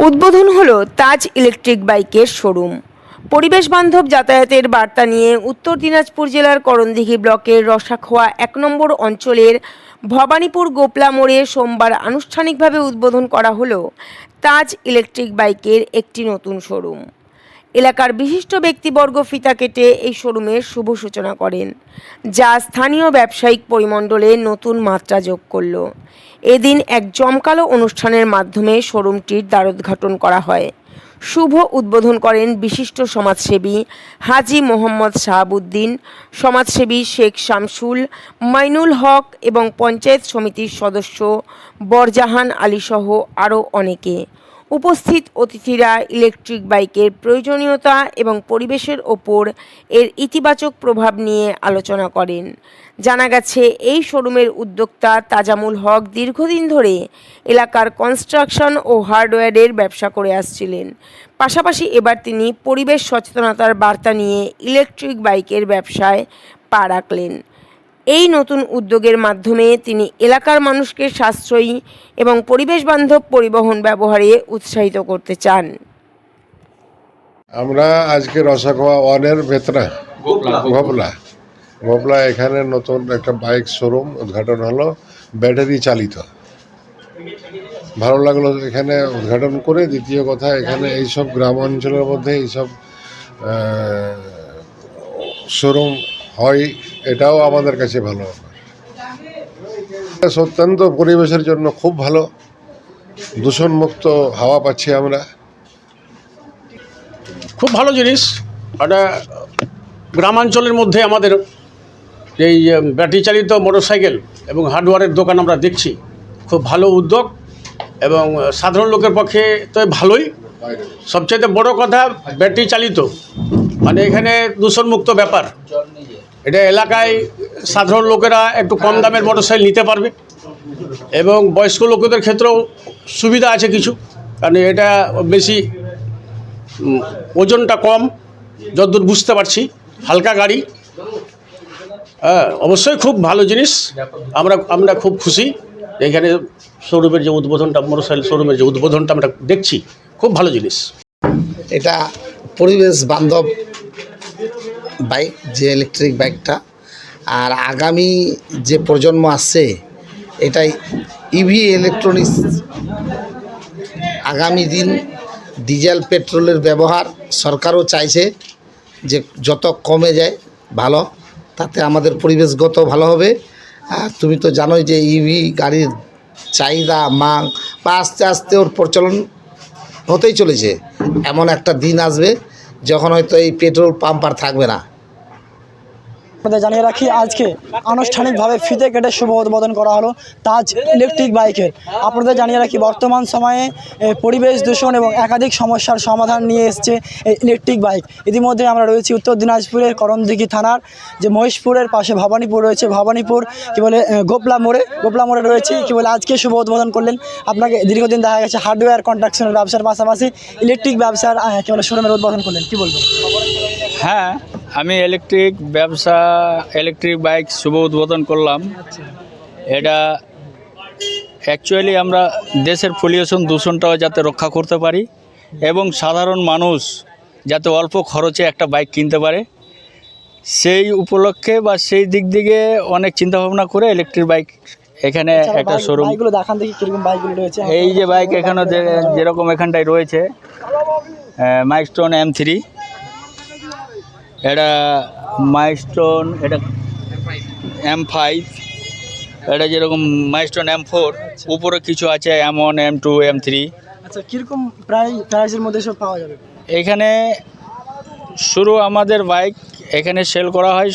উদ্বোধন হলো তাজ ইলেকট্রিক বাইকের শোরুম। পরিবেশ বান্ধব যাতায়াতের বার্তা নিয়ে উত্তর দিনাজপুর জেলার করণদিঘি ব্লকের রসাখোয়া এক নম্বর অঞ্চলের ভবানীপুর গোপলা মোড়ে সোমবার আনুষ্ঠানিকভাবে উদ্বোধন করা হলো তাজ ইলেকট্রিক বাইকের একটি নতুন শোরুম। এলাকার বিশিষ্ট ব্যক্তিবর্গ ফিতা কেটে এই শোরুমের শুভ সূচনা করেন, যা স্থানীয় ব্যবসায়িক পরিমণ্ডলে নতুন মাত্রা যোগ করল। এদিন এক জমকালো অনুষ্ঠানের মাধ্যমে শোরুমটির দ্বারোদ্ঘাটন করা হয়। শুভ উদ্বোধন করেন বিশিষ্ট সমাজসেবী হাজি মোহাম্মদ শাহাবুদ্দিন, সমাজসেবী শেখ শামসুল, মাইনুল হক এবং পঞ্চায়েত সমিতির সদস্য বরজাহান আলীসহ আরও অনেকে। উপস্থিত অতিথিরা ইলেকট্রিক বাইকের প্রয়োজনীয়তা এবং পরিবেশের ওপর এর ইতিবাচক প্রভাব নিয়ে আলোচনা করেন। জানা গেছে, এই শোরুমের উদ্যোক্তা তাজামুল হক দীর্ঘদিন ধরে এলাকার কনস্ট্রাকশন ও হার্ডওয়্যারের ব্যবসা করে আসছিলেন। পাশাপাশি এবার তিনি পরিবেশ সচেতনতার বার্তা নিয়ে ইলেকট্রিক বাইকের ব্যবসায় পা রাখলেন। এই নতুন উদ্যোগের মাধ্যমে তিনি এলাকার মানুষকে সাশ্রয়ী এবং পরিবেশ বান্ধব পরিবহন ব্যবহারে উৎসাহিত করতে চান। আমরা আজকে রসাখোয়া ওয়ানের ভেতরে গোপলা গোপলা এখানে নতুন একটা বাইক শোরুম উদ্ঘাটন হলো ব্যাটারি চালিত। ভালো লাগল এখানে উদ্ঘাটন করে। দ্বিতীয় কথা এখানে এইসব গ্রাম অঞ্চলের মধ্যে এইসব শোরুম হয় এটাও আমাদের কাছে ভালো। অত্যন্ত পরিবেশের জন্য খুব ভালো। দূষণমুক্ত হাওয়া পাচ্ছি আমরা। খুব ভালো জিনিস। একটা গ্রামাঞ্চলের মধ্যে আমাদের এই ব্যাটারি চালিত মোটরসাইকেল এবং হার্ডওয়ারের দোকান আমরা দেখছি। খুব ভালো উদ্যোগ এবং সাধারণ লোকের পক্ষে তো ভালোই। সবচাইতে বড় কথা ব্যাটারি চালিত। মানে এখানে দূষণমুক্ত ব্যাপার। এটা এলাকায় সাধারণ লোকেরা একটু কম দামের মোটরসাইকেল নিতে পারবে। এবং বয়স্ক লোকেদের ক্ষেত্রেও সুবিধা আছে কিছু কারণ এটা বেশি ওজনটা কম যতদূর বুঝতে পারছি। হালকা গাড়ি হ্যাঁ অবশ্যই খুব ভালো জিনিস। আমরা আমরা খুব খুশি। এখানে শোরুমের যে উদ্বোধনটা মোটরসাইকেল শোরুমের যে উদ্বোধনটা আমরা দেখছি খুব ভালো জিনিস। এটা পরিবেশ বান্ধব বাইক, যে ইলেকট্রিক বাইকটা আর আগামী যে প্রজন্ম আসছে এটাই ইভি ইলেকট্রনিক্স আগামী দিন ডিজেল পেট্রোলের ব্যবহার সরকারও চাইছে যে যত কমে যায়, ভালো। তাতে আমাদের পরিবেশগত ভালো হবে। আর তুমি তো জানোই যে ইভি গাড়ির চাহিদা, মাং, বা আস্তে আস্তে ওর প্রচলন হতেই চলেছে। এমন একটা দিন আসবে যখন হয়তো এই পেট্রোল পাম্প আর থাকবে না। আপনাদের জানিয়ে রাখি, আজকে আনুষ্ঠানিকভাবে ফিতে কেটে শুভ উদ্বোধন করা হলো তাজ ইলেকট্রিক বাইকের। আপনাদের জানিয়ে রাখি, বর্তমান সময়ে পরিবেশ দূষণ এবং একাধিক সমস্যার সমাধান নিয়ে এসছে এই ইলেকট্রিক বাইক। ইতিমধ্যে আমরা রয়েছি উত্তর দিনাজপুরের করণদিঘি থানার, যে মহেশপুরের পাশে ভবানীপুর রয়েছে। ভবানীপুর কি বলে গোপলা মোড়ে গোপলা মোড়ে রয়েছে। কি বলে, আজকে শুভ উদ্বোধন করলেন আপনাকে দীর্ঘদিন দেখা গেছে, হার্ডওয়্যার কন্ট্রাকশনের ব্যবসার পাশাপাশি ইলেকট্রিক ব্যবসার কি বলে, শোরুমের উদ্বোধন করলেন। কি বলবেন? হ্যাঁ আমি ইলেকট্রিক ব্যবসা ইলেকট্রিক বাইক শুভ উদ্বোধন করলাম। এটা অ্যাকচুয়ালি আমরা দেশের পলিউশন দূষণটাও যাতে রক্ষা করতে পারি এবং সাধারণ মানুষ যাতে অল্প খরচে একটা বাইক কিনতে পারে। সেই উপলক্ষে বা সেই দিক থেকে অনেক চিন্তাভাবনা করে ইলেকট্রিক বাইক এখানে একটা শোরুম দেখান দেখি কীরকম বাইকগুলো রয়েছে। এই যে বাইক এখানে যে- যেরকম এখানটায় রয়েছে মাইস্টোন এম থ্রি এটা মাইস্টোন এটা এম ফাইভ এটা যেরকম মাইস্টোন এম ফোর উপরে কিছু আছে M one M two M three আচ্ছা কীরকম প্রায় প্রাইসের মধ্যে সব পাওয়া যাবে? এখানে শুরু আমাদের বাইক এখানে সেল করা হয়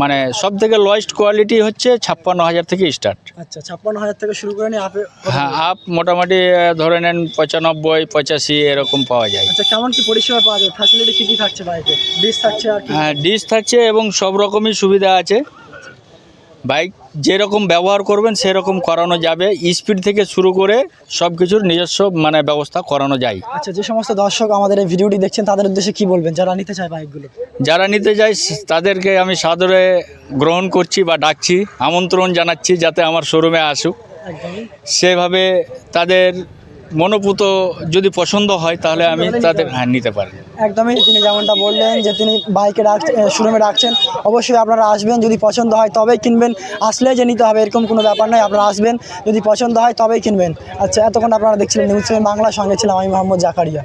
মানে সব থেকে লোয়েস্ট কোয়ালিটি হচ্ছে ছাপ্পান্ন হাজার থেকে স্টার্ট আচ্ছা ছাপ্পান্ন হাজার থেকে শুরু করে নিয়ে আপে হ্যাঁ আপ মোটামুটি ধরে নেন পঁচানব্বই পঁচাশি এরকম পাওয়া যায়। আচ্ছা কেমন কি পরিষেবা পাওয়া যায়? ফ্যাসিলিটি কী কী থাকছে বাইকে ডিস থাকছে আর হ্যাঁ ডিশ থাকছে এবং সব রকমই সুবিধা আছে। বাইক যেরকম ব্যবহার করবেন সেরকম করানো যাবে। স্পিড থেকে শুরু করে সব কিছুর নিজস্ব মানে ব্যবস্থা করানো যায়। আচ্ছা যে সমস্ত দর্শক আমাদের এই ভিডিওটি দেখছেন তাদের উদ্দেশ্যে কি বলবেন? যারা নিতে চায় বাইকগুলো। যারা নিতে যায় তাদেরকে আমি সাদরে গ্রহণ করছি বা ডাকছি আমন্ত্রণ জানাচ্ছি যাতে আমার শোরুমে আসুক। সেভাবে তাদের মনোপুত যদি পছন্দ হয়, তাহলে আমি তাদের হ্যাঁ নিতে পারি। একদমই, তিনি যেমনটা বললেন যে তিনি বাইকে রাখছেন শোরুমে রাখছেন অবশ্যই আপনারা আসবেন যদি পছন্দ হয়, তবেই কিনবেন। আসলে যে নিতে হবে, এরকম কোনো ব্যাপার নয়, আপনারা আসবেন, যদি পছন্দ হয়, তবেই কিনবেন। আচ্ছা এতক্ষণ আপনারা দেখছিলেন নিউজ বাংলা সঙ্গে ছিলাম আমি মোহাম্মদ জাকারিয়া।